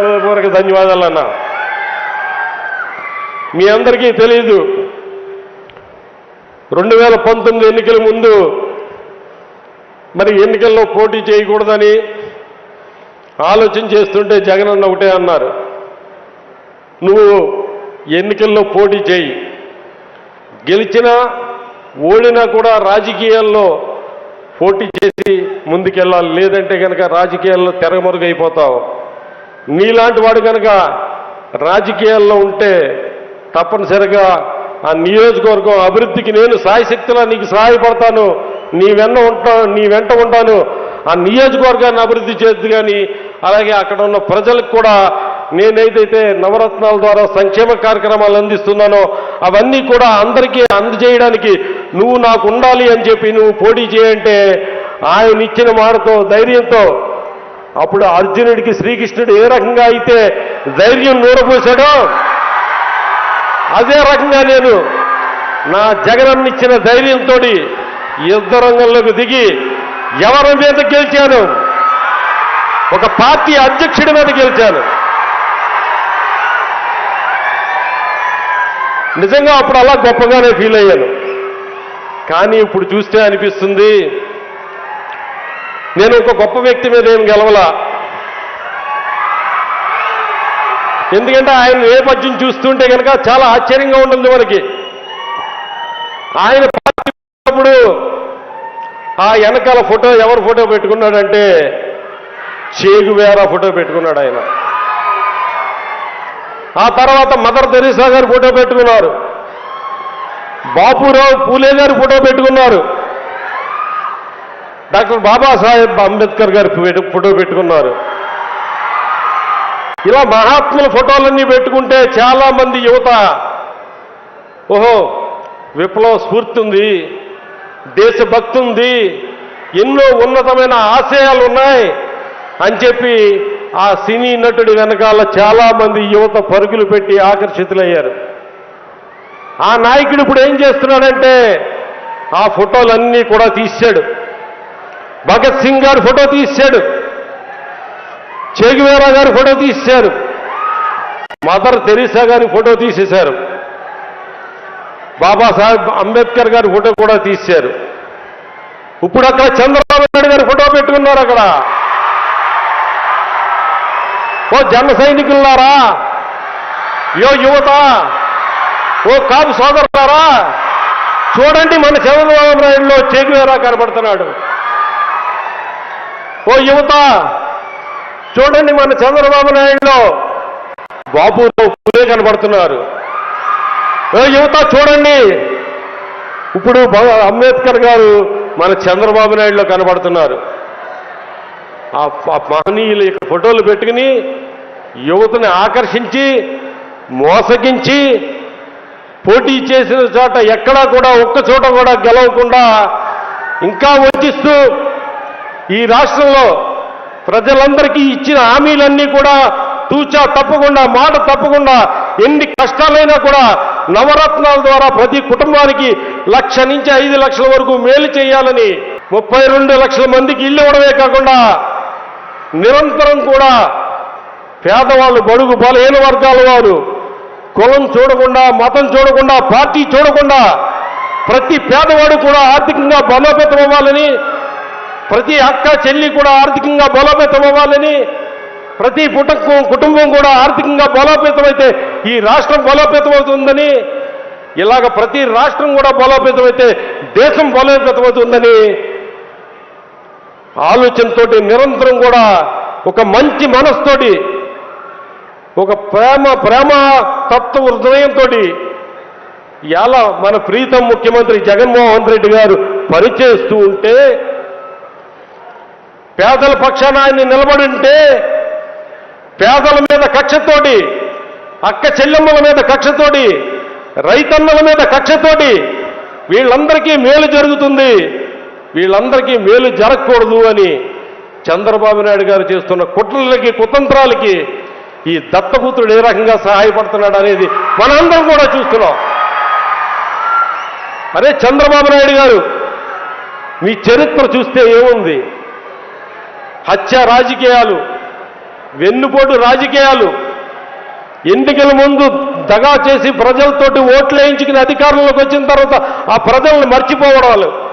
హృదయపూర్వక ధన్యవాదాలు అన్న. మీ అందరికీ తెలియదు రెండు వేల పంతొమ్మిది ఎన్నికల ముందు మరి ఎన్నికల్లో పోటీ చేయకూడదని ఆలోచన చేస్తుంటే జగన్ అన్న ఒకటే అన్నారు. నువ్వు ఎన్నికల్లో పోటీ చేయి. గెలిచినా ఓడినా కూడా రాజకీయాల్లో పోటీ చేసి ముందుకెళ్ళాలి. లేదంటే కనుక రాజకీయాల్లో తెరమరుగైపోతావు. నీలాంటి వాడు కనుక రాజకీయాల్లో ఉంటే తప్పనిసరిగా ఆ నియోజకవర్గం అభివృద్ధికి నేను సాయశక్తిలా నీకు సహాయపడతాను. నీ వెన్న ఉంటా నీ వెంట ఉంటాను. ఆ నియోజకవర్గాన్ని అభివృద్ధి చేద్దు కానీ అలాగే అక్కడ ఉన్న ప్రజలకు కూడా నేనేదైతే నవరత్నాల ద్వారా సంక్షేమ కార్యక్రమాలు అందిస్తున్నానో అవన్నీ కూడా అందరికీ అందజేయడానికి నువ్వు నాకు ఉండాలి అని చెప్పి నువ్వు పోటీ చేయంటే ఆయన ఇచ్చిన మాటతో ధైర్యంతో అప్పుడు అర్జునుడికి శ్రీకృష్ణుడు ఏ రకంగా అయితే ధైర్యం నూరపోశాడో అదే రకంగా నేను నా జగనన్న ఇచ్చిన ధైర్యంతో యుద్ధ రంగంలోకి దిగి ఎవరి మీద గెలిచాను? ఒక పార్టీ అధ్యక్షుడి మీద గెలిచాను. నిజంగా అప్పుడు అలా గొప్పగానే ఫీల్ అయ్యాను. కానీ ఇప్పుడు చూస్తే అనిపిస్తుంది నేను ఒక గొప్ప వ్యక్తి మీద ఏం గెలవలా? ఎందుకంటే ఆయన నేపథ్యం చూస్తుంటే కనుక చాలా ఆశ్చర్యంగా ఉంటుంది మనకి. ఆయన పార్టీ ఆ వెనకాల ఫోటో ఎవరు ఫోటో పెట్టుకున్నాడంటే చేగువేరా ఫోటో పెట్టుకున్నాడు ఆయన. ఆ తర్వాత మదర్ తెరీసా గారు ఫోటో పెట్టుకున్నారు. బాపురావు పూలే గారు ఫోటో పెట్టుకున్నారు. డాక్టర్ బాబాసాహెబ్ అంబేద్కర్ గారి ఫోటో- పెట్టుకున్నారు. ఇలా మహాత్ముల ఫోటోలన్నీ పెట్టుకుంటే చాలా మంది యువత ఓహో విప్లవ స్ఫూర్తి ఉంది దేశభక్తి ఉంది ఎన్నో ఉన్నతమైన ఆశయాలు ఉన్నాయి అని చెప్పి ఆ సినీ నటుడి వెనకాల చాలా మంది యువత పరుగులు పెట్టి ఆకర్షితులయ్యారు. ఆ నాయకుడు ఇప్పుడు ఏం చేస్తున్నాడంటే ఆ ఫోటోలన్నీ కూడా తీశాడు. భగత్ సింగ్ గారు ఫోటో తీశాడు. చేగువేరా గారు ఫోటో తీశారు. మదర్ తెరీసా గారి ఫోటో తీసేశారు. బాబాసాహెబ్ అంబేద్కర్ గారి ఫోటో కూడా తీశారు. ఇప్పుడు అక్కడ చంద్రబాబు నాయుడు గారి ఫోటో పెట్టుకున్నారు అక్కడ. ఓ జన సైనికులారా యో యువత ఓ కాపు సోదరులారా చూడండి మన చంద్రబాబు నాయుడులో చేగువేరా కనబడుతున్నాడు. ఓ యువత చూడండి మన చంద్రబాబు నాయుడులో బాబురావు పూలే కనబడుతున్నారు. ఓ యువత చూడండి. ఇప్పుడు అంబేద్కర్ గారు మన చంద్రబాబు నాయుడులో కనబడుతున్నారు. ఆ ప- మహనీయుల యొక్క ఫోటోలు పెట్టుకుని యువతని ఆకర్షించి మోసగించి పోటీ చేసిన చోట ఎక్కడా కూడా ఒక్క చోట కూడా గెలవకుండా ఇంకా వంచిస్తూ ఈ రాష్ట్రంలో ప్రజలందరికీ ఇచ్చిన హామీలన్నీ కూడా తూచా తప్పకుండా మాట తప్పకుండా ఎన్ని కష్టాలైనా కూడా నవరత్నాల ద్వారా ప్రతి కుటుంబానికి లక్ష నుంచి ఐదు లక్షల వరకు మేలు చేయాలని ముప్పై రెండు లక్షల మందికి ఇల్లు ఇవ్వడమే కాకుండా నిరంతరం కూడా పేదవాళ్ళు బడుగు బలహీన వర్గాల వారు కులం చూడకుండా మతం చూడకుండా పార్టీ చూడకుండా ప్రతి పేదవాడు కూడా ఆర్థికంగా బలోపేతం అవ్వాలని ప్రతి అక్క చెల్లి కూడా ఆర్థికంగా బలోపేతం అవ్వాలని ప్రతి పుట కుటుంబం కూడా ఆర్థికంగా బలోపేతమైతే అయితే ఈ రాష్ట్రం బలోపేతం అవుతుందని ఇలాగ ప్రతి రాష్ట్రం కూడా బలోపేతమైతే దేశం బలోపేతమవుతుందని అవుతుందని ఆలోచనతోటి నిరంతరం కూడా ఒక మంచి మనస్తోటి ఒక ప్రేమ ప్రేమ తత్వ హృదయంతో ఎలా మన ప్రీతం ముఖ్యమంత్రి జగన్మోహన్ రెడ్డి గారు పనిచేస్తూ ఉంటే పేదల పక్షాన ఆయన నిలబడి ఉంటే పేదల మీద కక్షతోటి అక్క చెల్లెమ్మల మీద కక్షతోటి రైతన్నల మీద కక్షతోటి వీళ్ళందరికీ మేలు జరుగుతుంది. వీళ్ళందరికీ మేలు జరగకూడదు అని చంద్రబాబు నాయుడు గారు చేస్తున్న కుట్రలకి కుతంత్రాలకి ఈ దత్తపుత్రుడు ఏ రకంగా సహాయపడుతున్నాడు అనేది మనందరం కూడా చూస్తున్నాం. అరే చంద్రబాబు నాయుడు గారు మీ చరిత్ర చూస్తే ఏముంది? హత్య రాజకీయాలు వెన్నుపోటు రాజకీయాలు. ఎన్నికల ముందు దగా చేసి ప్రజలతోటి ఓట్లు వేయించుకుని అధికారంలోకి వచ్చిన తర్వాత ఆ ప్రజలను మర్చిపోవడాలు.